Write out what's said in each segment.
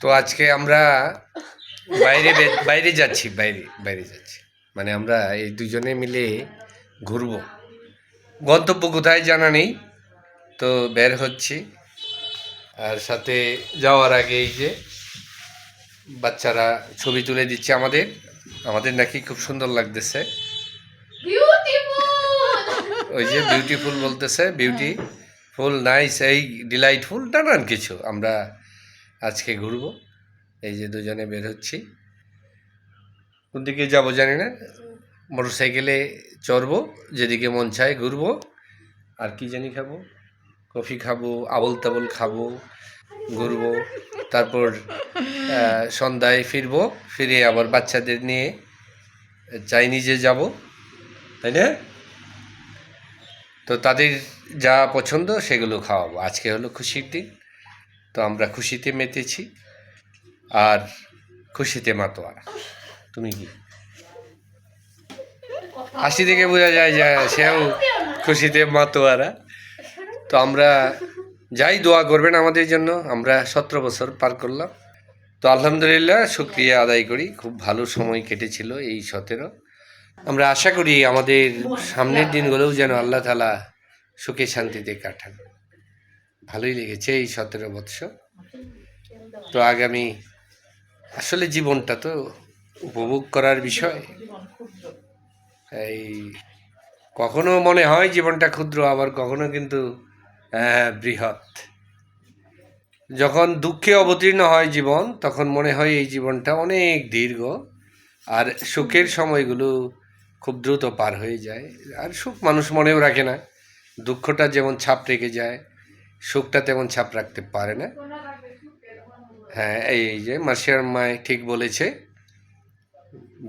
তো আজকে আমরা বাইরে বাইরে যাচ্ছি বাইরে বাইরে যাচ্ছি। মানে আমরা এই দুজনে মিলে ঘুরবো। গন্তব্য কোথায় জানা নেই তো বের হচ্ছি। আর সাথে যাওয়ার আগে এই যে বাচ্চারা ছবি তুলে দিচ্ছে আমাদের। আমাদের নাকি খুব সুন্দর লাগতেছে। ওই যে বিউটিফুল বলতেছে বিউটি ফুল নাইস এই ডিলাইটফুল নানান কিছু। আমরা আজকে ঘুরবো। এই যে দুজনে বের হচ্ছি। কোন দিকে যাব জানি না। মোটর সাইকেলে চড়বো, যেদিকে মন চায় ঘুরবো। আর কি জানি খাব? কফি খাব আবল তাবল খাব, ঘুরবো। তারপর সন্ধ্যায় ফিরবো। ফিরে আবার বাচ্চাদের নিয়ে চাইনিজে যাব। তাই না? তো তাদের যা পছন্দ সেগুলো খাওয়াবো। আজকে হলো খুশির দিন। তো আমরা খুশিতে মেতেছি। আর খুশিতে মাতোয়ারা তুমি কি? হাসি থেকে বোঝা যায় যে সেও খুশিতে মাতোয়ারা তো আমরা যাই দোয়া করবেন আমাদের জন্য। আমরা সতেরো বছর পার করলাম। তো আলহামদুলিল্লাহ শুক্রিয়া আদায় করি। খুব ভালো সময় কেটেছিল এই সতেরো। আমরা আশা করি আমাদের সামনের দিনগুলোও যেন আল্লাহ তালা সুখে শান্তিতে কাটান। ভালোই লেগেছে এই সতেরো বৎসর। তো আগামী আসলে জীবনটা তো উপভোগ করার বিষয়। এই কখনো মনে হয় জীবনটা ক্ষুদ্র আবার কখনো কিন্তু বৃহৎ। যখন দুঃখে অবতীর্ণ হয় জীবন তখন মনে হয় এই জীবনটা অনেক দীর্ঘ আর সুখের সময়গুলো খুব দ্রুত পার হয়ে যায়। আর সুখ মানুষ মনেও রাখে না। দুঃখটা যেমন ছাপ রেখে যায় সুখটা তেমন ছাপ রাখতে পারে না। হ্যাঁ এই যে মাসিয়ার মায় ঠিক বলেছে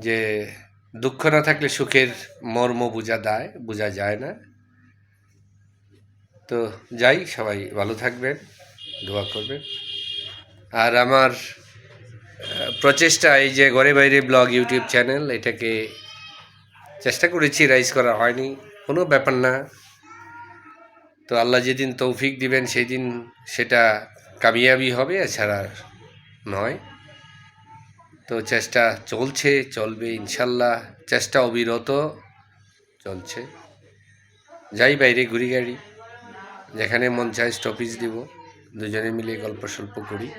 যে দুঃখ না থাকলে সুখের মর্ম বোঝা দেয়, বোঝা যায় না। তো যাই, সবাই ভালো থাকবেন, দোয়া করবেন। আর আমার প্রচেষ্টা এই যে ঘরে বাইরে ব্লগ, ইউটিউব চ্যানেল, এটাকে চেষ্টা করেছি রাইজ করা হয়নি। কোনো ব্যাপার না। তো আল্লাহ যেদিন তৌফিক দিবেন সেই দিন সেটা কামিয়াবি হবে, এছাড়া নয়। তো চেষ্টা চলছে, চলবে ইনশাল্লাহ। চেষ্টা অবিরত চলছে। যাই বাইরে ঘুরি গাড়ি, যেখানে মন চায় স্টপিজ দিব, দুজনে মিলে গল্প সল্প করি।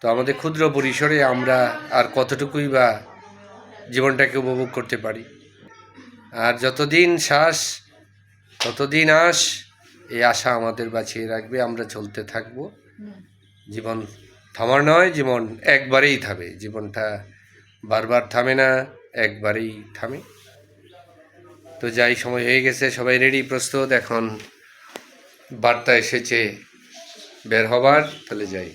তো আমাদের ক্ষুদ্র পরিসরে আমরা আর কতটুকুই বা জীবনটাকে উপভোগ করতে পারি। আর যতদিন শ্বাস, ততদিন আস এই আশা আমাদের বাঁচিয়ে রাখবে আমরা চলতে থাকব। জীবন থামার নয় জীবন একবারেই থামে। জীবনটা বারবার থামে না একবারেই থামে। তো যাই সময় হয়ে গেছে সবাই রেডি প্রস্তুত। এখন বার্তা এসেছে বের হবার তাহলে যাই।